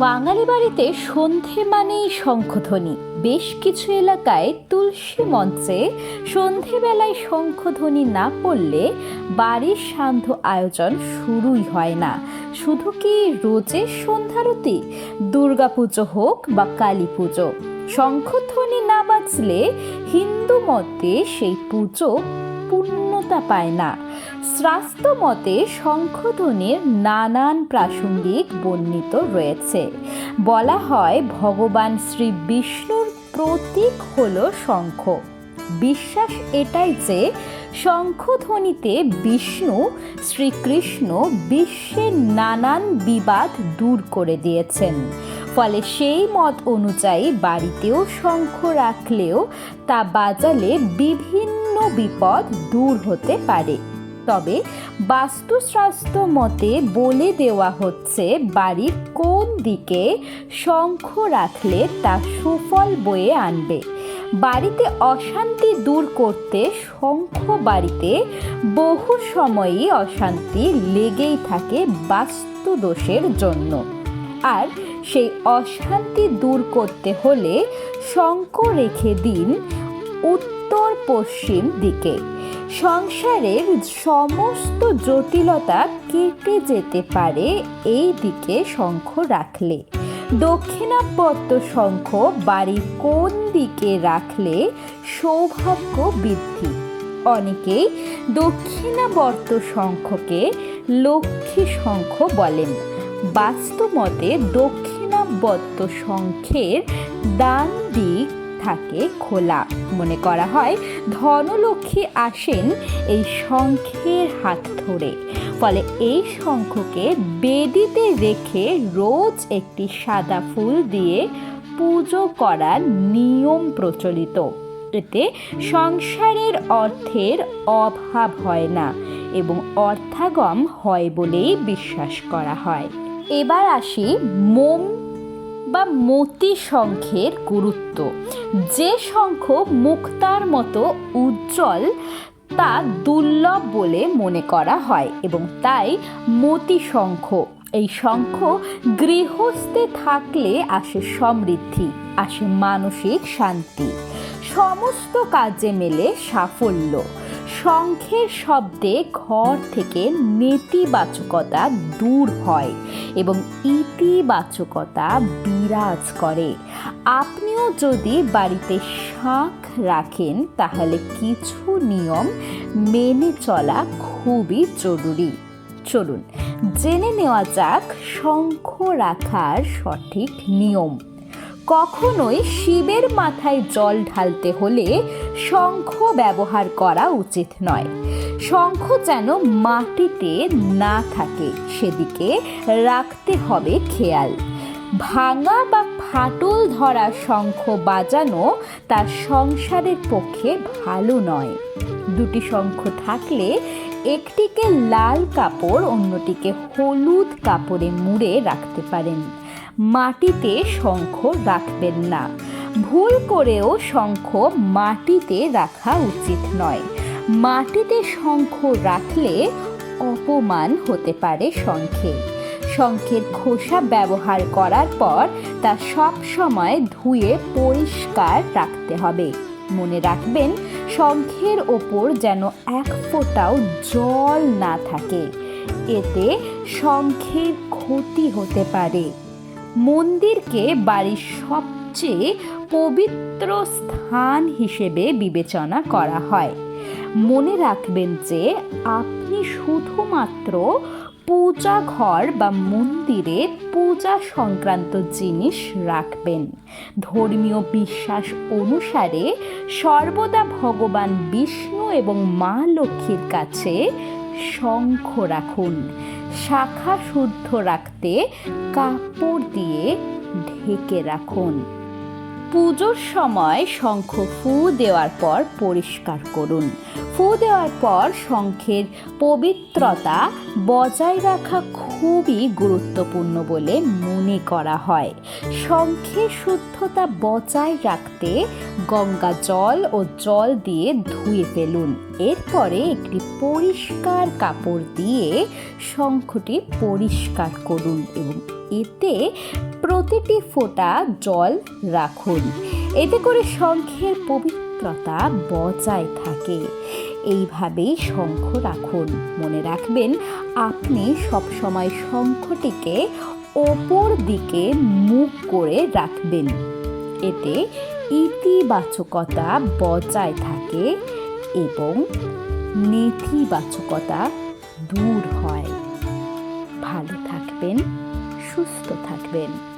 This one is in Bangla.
বাঙালি বাড়িতে সন্ধে মানেই শঙ্খধ্বনি। বেশ কিছু এলাকায় তুলসী মঞ্চে সন্ধেবেলায় শঙ্খধ্বনি না পড়লে বাড়ির সান্ধ্য আয়োজন শুরুই হয় না। শুধু কি রোজের সন্ধ্যারতি? দুর্গাপুজো হোক বা কালী পুজো শঙ্খধ্বনি না বাজলে হিন্দু মতে সেই পুজো পূর্ণতা পায় না। স্বাস্থ্য মতে শঙ্খধ্বনির নানান প্রাসঙ্গিক বর্ণিত রয়েছে। বলা হয় ভগবান শ্রী বিষ্ণুর প্রতীক হল শঙ্খ। বিশ্বাস এটাই যে শঙ্খধ্বনিতে বিষ্ণু শ্রীকৃষ্ণ বিশ্বের নানান বিবাদ দূর করে দিয়েছেন। ফলে সেই মত অনুযায়ী বাড়িতেও শঙ্খ রাখলেও তা বাজালে বিভিন্ন বিপদ দূর হতে পারে। তবে বাস্তুশাস্ত্র মতে বলে দেওয়া হচ্ছে, বাড়ির কোন দিকে শঙ্খ রাখলে তা সুফল বয়ে আনবে। বাড়িতে অশান্তি দূর করতে শঙ্খ বাড়িতে বহু সময়ই অশান্তি লেগেই থাকে বাস্তু দোষের জন্য। আর সেই অশান্তি দূর করতে হলে শঙ্খ রেখে দিন উত্তর পশ্চিম দিকে। সংসারের সমস্ত জটিলতা কেটে যেতে পারে এই দিকে শঙ্খ রাখলে। দক্ষিণাবর্ত শঙ্খ বাড়ির কোন দিকে রাখলে সৌভাগ্য বৃদ্ধি? অনেকেই দক্ষিণাবর্ত শঙ্খকে লক্ষ্মী শঙ্খ বলেন। বাস্তবমতে দক্ষিণাবর্ত শঙ্খের দান দিক থাকে খোলা। মনে করা হয় ধনলক্ষ্মী আসেন এই শঙ্খের হাত ধরে। ফলে এই শঙ্খকে বেদিতে রেখে রোজ একটি সাদা ফুল দিয়ে পুজো করার নিয়ম প্রচলিত। এতে সংসারের অর্থের অভাব হয় না এবং অর্থাগম হয় বলেই বিশ্বাস করা হয়। এবার আসি মোম বা মতি শঙ্খের গুরুত্ব। যে শঙ্খ মুক্তার মতো উজ্জ্বল তা দুর্লভ বলে মনে করা হয় এবং তাই মতি শঙ্খ এই শঙ্খ গৃহস্থে থাকলে আসে সমৃদ্ধি, আসে মানসিক শান্তি। সমস্ত কাজে মেলে সাফল্য। শঙ্খের শব্দে ঘর থেকে নেতিবাচকতা দূর হয় এবং ইতিবাচকতা বিরাজ করে। আপনিও যদি বাড়িতে শাঁখ রাখেন, তাহলে কিছু নিয়ম মেনে চলা খুবই জরুরি। চলুন, জেনে নেওয়া যাক শঙ্খ রাখার সঠিক নিয়ম। কখনোই শিবের মাথায় জল ঢালতে হলে শঙ্খ ব্যবহার করা উচিত নয়। শঙ্খ যেন মাটিতে না থাকে, সেদিকে রাখতে হবে খেয়াল। ভাঙা বা ফাটল ধরা শঙ্খ বাজানো তার সংসারের পক্ষে ভালো নয়। দুটি শঙ্খ থাকলে একটিকে লাল কাপড়, অন্যটিকে হলুদ কাপড়ে মুড়ে রাখতে পারেন। মাটিতে শঙ্খ রাখবেন না। ভুল করেও শঙ্খ মাটিতে রাখা উচিত নয়। মাটিতে শঙ্খ রাখলে অপমান হতে পারে শঙ্খে। শঙ্খের খোসা ব্যবহার করার পর তা সব সময় ধুয়ে পরিষ্কার রাখতে হবে। মনে রাখবেন, শঙ্খের ওপর যেন এক ফোঁটাও জল না থাকে। এতে শঙ্খের ক্ষতি হতে পারে। মন্দিরকে বাড়ির সবচেয়ে পবিত্র স্থান হিসেবে বিবেচনা করা হয়। মনে রাখবেন যে, আপনি শুধুমাত্র পূজা ঘর বা মন্দিরে পূজা সংক্রান্ত জিনিস রাখবেন। ধর্মীয় বিশ্বাস অনুসারে সর্বদা ভগবান বিষ্ণু এবং মা লক্ষ্মীর কাছে শঙ্খ রাখুন। শাখা শুদ্ধ রাখতে কাপড় দিয়ে ঢেকে রাখুন। পুজোর সময় শঙ্খ ফু দেওয়ার পর পরিষ্কার করুন। ফু দেওয়ার পর শঙ্খের পবিত্রতা বজায় রাখা খুবই গুরুত্বপূর্ণ বলে মনে করা হয়। শঙ্খের শুদ্ধতা বজায় রাখতে গঙ্গা জল ও জল দিয়ে ধুয়ে ফেলুন। এরপরে একটি পরিষ্কার কাপড় দিয়ে শঙ্খটি পরিষ্কার করুন এবং এতে প্রতিটি ফোঁটা জল রাখুন। এতে করে শঙ্খের পবিত্রতা বজায় থাকে। এইভাবেই শঙ্খ রাখুন। মনে রাখবেন, আপনি সবসময় শঙ্খটিকে ওপর দিকে মুখ করে রাখবেন। এতে ইতিবাচকতা বজায় থাকে এবং নেতিবাচকতা দূর হয়। ভালো থাকবেন, সুস্থ থাকবেন।